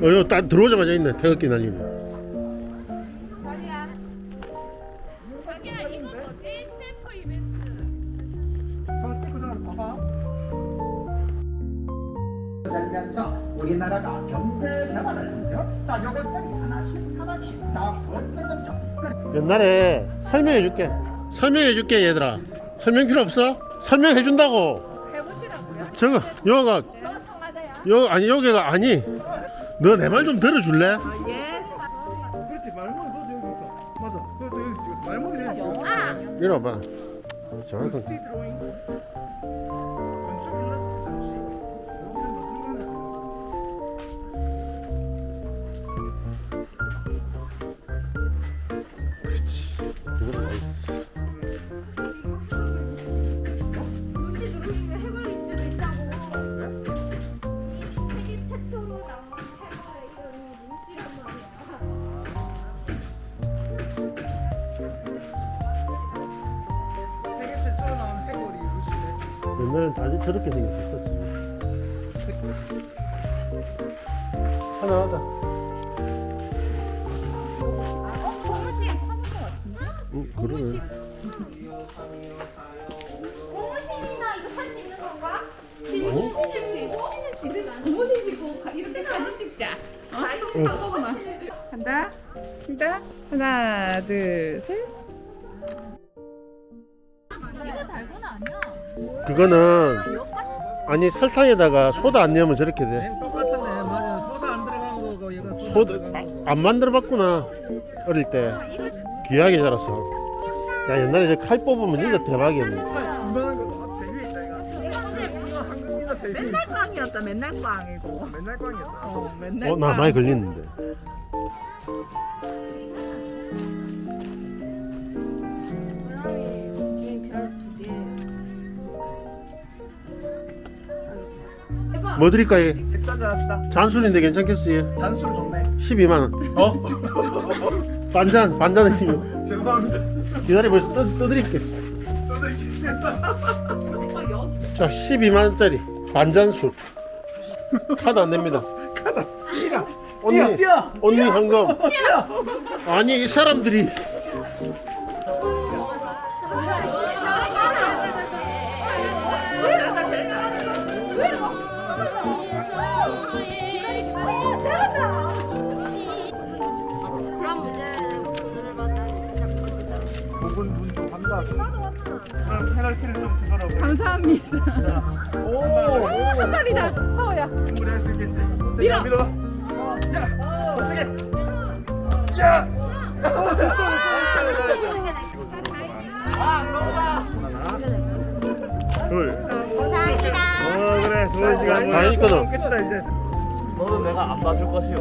어, 여기 딱 들어오자마자 있네. 태극기 날리네. 살면서 우리나라가 경제 개발을 하면서 자 요것들이 하나씩 하나씩 다 없어졌죠. 옛날에 설명해 줄게. 설명해 줄게 얘들아. 설명 필요 없어? 설명해 준다고. 해보시라고요? 저거 여기가 저거 청와대야. 여 아니 여기가 아니. 너 내 말 좀 들어줄래? 예스. 그렇지 말목이 너도 여기 있어 맞아 그것도 여기서 찍었어 말목이 여기 있어 아. 이리 와봐. 정확한. 옛날엔 다 저렇게 생겼었지. 하나 하자. 고무신 파는 거 같은데? 응, 그러네. 고무신이나 이거 살 수 있는 건가? 어? 실수 있어. 고무신 신고 가- 이렇게 사진 찍자. 어? 한 번만. 간다. 간다. 하나, 둘, 셋. 이거 달고나 아니야? 그거는 아니 설탕에다가 소다 안 넣으면 저렇게 돼. 똑같네 맞아 소다 안 들어간 거고 얘가 소다 아, 안 만들어 봤구나 어릴 때 귀하게 자랐어. 야 옛날에 저 칼 뽑으면. 이만한 거 있다 이거 한국이나 제일 맨날 꽝이었다. 맨날 꽝이고. 맨날 꽝이었다 어, 맨날 어나 많이 걸리는데. 뭐 드릴까요? 액잔 합시다 잔술인데 괜찮겠어요? 잔술 좋네 12만 원. 어? 반잔 반잔 드시면 죄송합니다 기다려 보세요. 떠, 떠드릴게. 오빠 여기 자 12만 원짜리 반잔술. 카드 안 됩니다. 뛰라 언니 뛰어 뛰어 언니 한금. 아니 이 사람들이 감사 그럼 페널티를 좀 주더라고 감사합니다. 오 한 마리다. 서우야. 충분히 할수 있겠지 밀어. 밀어봐 야 어떻게 야 어, 됐어 됐어 둘. 감사합니다. 어 그래 좋은 시간. 다 있거든. 끝이다 이제 너는 내가 안 봐줄 것이오.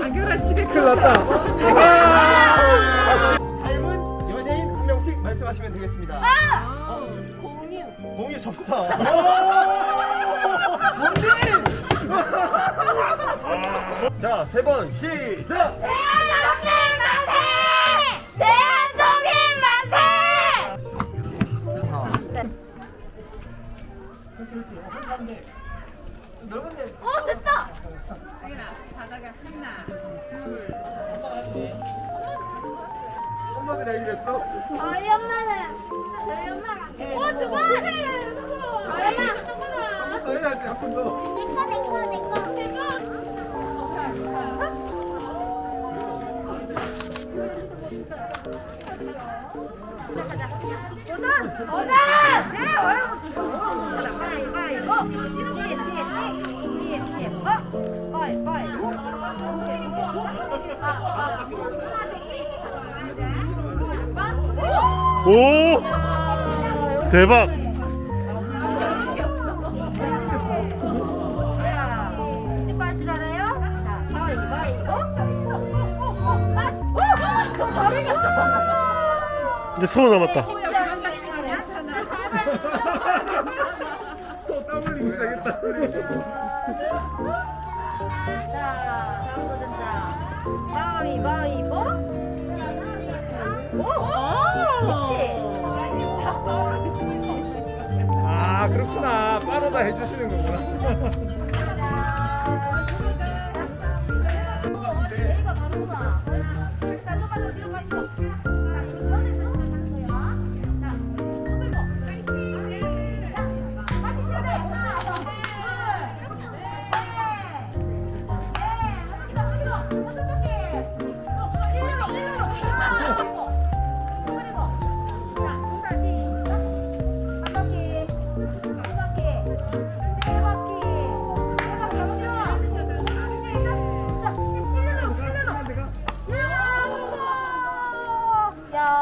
강결아 집에 큰일 났다 아! 닮은 연예인 한 명씩 말씀하시면 되겠습니다 아! 공유. 공유 좋다 자, 세 번 시작! 대한독일 만세! 대한 어 됐다. 바다가 하나. 엄마들이 이랬어? 저희 엄마는 저희 엄마랑 오두 번. 저희 엄마. 더 해야지 한번 더 내꺼 내꺼 내꺼 내꺼. 도전! 오! 대박! 이제 서 남았다. 땀 흘리기 시작했다. 자, 다음 도전자. 가위바위보. 아 그렇구나 빠르다 해주시는 거구나.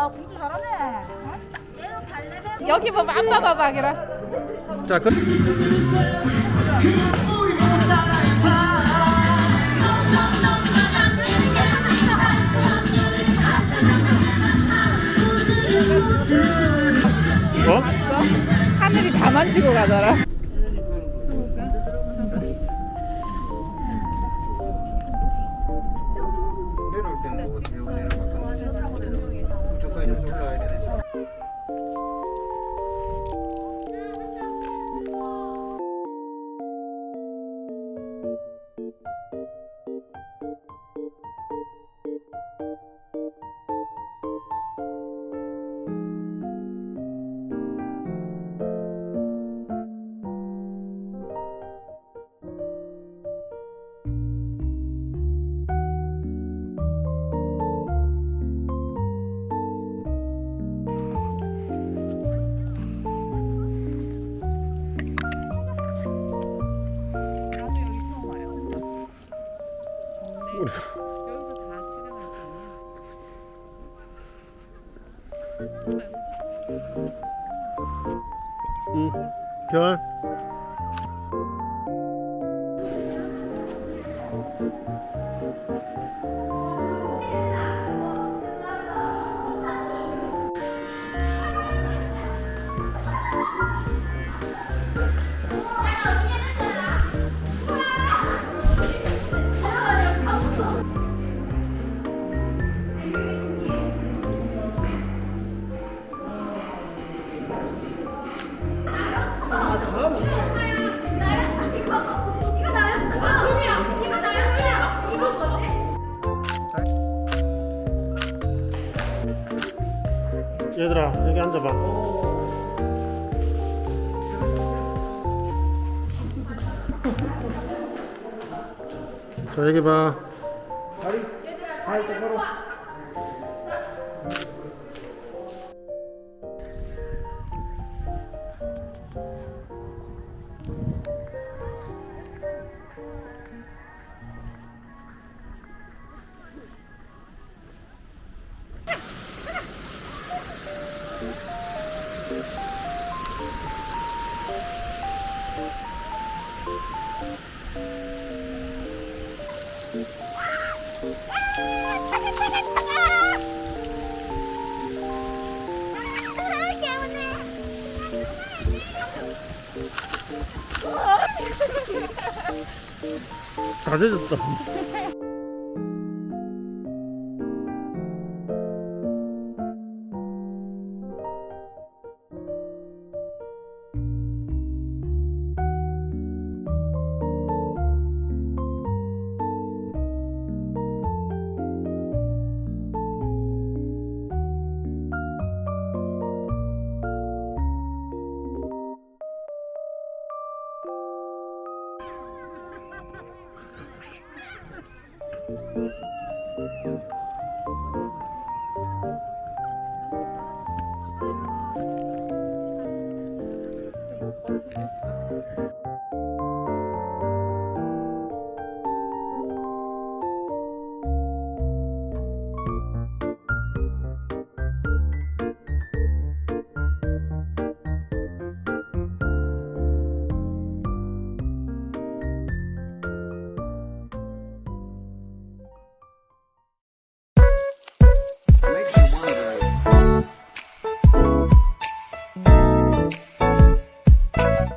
공주 잘하네. 여기 봐봐 안 봐봐 아기라. 자, 그 어? 하늘이 다 만지고 가더라. 嗯平安 여기 앉아봐. 자 여기 봐. 다리 발 똑바로 다 젖었어.